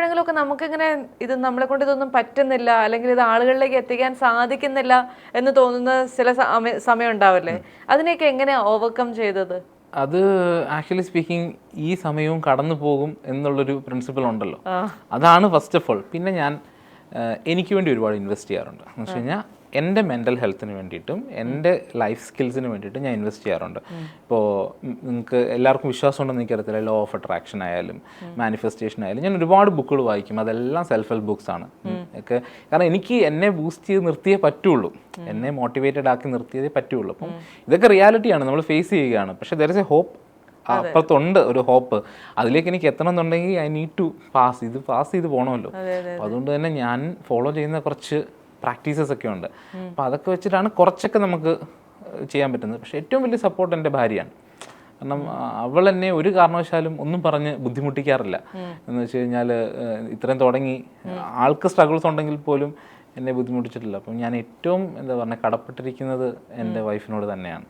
എപ്പോഴെങ്കിലും ഒക്കെ നമുക്കിങ്ങനെ ഇത് നമ്മളെ കൊണ്ട് ഇതൊന്നും പറ്റുന്നില്ല അല്ലെങ്കിൽ ഇത് ആളുകളിലേക്ക് എത്തിക്കാൻ സാധിക്കുന്നില്ല എന്ന് തോന്നുന്ന ചില സമയ- സമയം ഉണ്ടാവില്ലേ അതിനെയൊക്കെ എങ്ങനെ ഓവർകം ചെയ്തത്? അത് ആക്ച്വലി സ്പീക്കിംഗ് ഈ സമയവും കടന്നു പോകും എന്നുള്ളൊരു പ്രിൻസിപ്പിൾ ഉണ്ടല്ലോ. അതാണ് ഫസ്റ്റ് ഓഫ് ഓൾ പിന്നെ ഞാൻ എനിക്ക് വേണ്ടി ഒരുപാട് ഇൻവെസ്റ്റ് ചെയ്യാറുണ്ട്. എന്ന് വെച്ച് കഴിഞ്ഞാൽ എന്റെ മെന്റൽ ഹെൽത്തിന് വേണ്ടിയിട്ടും എന്റെ ലൈഫ് സ്കിൽസിന് വേണ്ടിയിട്ടും ഞാൻ ഇൻവെസ്റ്റ് ചെയ്യാറുണ്ട്. ഇപ്പോൾ നിങ്ങൾക്ക് എല്ലാവർക്കും വിശ്വാസം ഉണ്ടെന്ന് എനിക്കറിയത്തില്ല. ലോ ഓഫ് അട്രാക്ഷൻ ആയാലും മാനിഫെസ്റ്റേഷൻ ആയാലും ഞാൻ ഒരുപാട് ബുക്കുകൾ വായിക്കും. അതെല്ലാം സെൽഫ് ഹെൽപ്പ് ബുക്സ് ആണ് ഒക്കെ. കാരണം എനിക്ക് എന്നെ ബൂസ്റ്റ് ചെയ്ത് നിർത്തിയേ പറ്റുള്ളൂ. എന്നെ മോട്ടിവേറ്റഡ് ആക്കി നിർത്തിയതേ പറ്റുള്ളൂ. അപ്പം ഇതൊക്കെ റിയാലിറ്റിയാണ് നമ്മൾ ഫേസ് ചെയ്യുകയാണ്. പക്ഷേ ദർ ഇസ് എ ഹോപ്പ് അപ്പുറത്തുണ്ട് ഒരു ഹോപ്പ് അതിലേക്ക് എനിക്ക് എത്തണം എന്നുണ്ടെങ്കിൽ ഐ നീഡ് ടു പാസ് ഇത് പാസ് ചെയ്ത് പോകണമല്ലോ അതുകൊണ്ട് തന്നെ ഞാൻ ഫോളോ ചെയ്യുന്ന കുറച്ച് പ്രാക്ടീസസ് ഒക്കെ ഉണ്ട്. അപ്പോൾ അതൊക്കെ വെച്ചിട്ടാണ് കുറച്ചൊക്കെ നമുക്ക് ചെയ്യാൻ പറ്റുന്നത്. പക്ഷേ ഏറ്റവും വലിയ സപ്പോർട്ട് എന്റെ ഭാര്യയാണ്. കാരണം അവൾ എന്നെ ഒരു കാരണവശാലും ഒന്നും പറഞ്ഞ് ബുദ്ധിമുട്ടിക്കാറില്ല. എന്ന് വെച്ച് കഴിഞ്ഞാൽ ഇത്രയും തുടങ്ങി ആൾക്ക് സ്ട്രഗിൾസ് ഉണ്ടെങ്കിൽ പോലും എന്നെ ബുദ്ധിമുട്ടിച്ചിട്ടില്ല. അപ്പം ഞാൻ ഏറ്റവും എന്താ പറഞ്ഞാൽ കടപ്പെട്ടിരിക്കുന്നത് എന്റെ വൈഫിനോട് തന്നെയാണ്.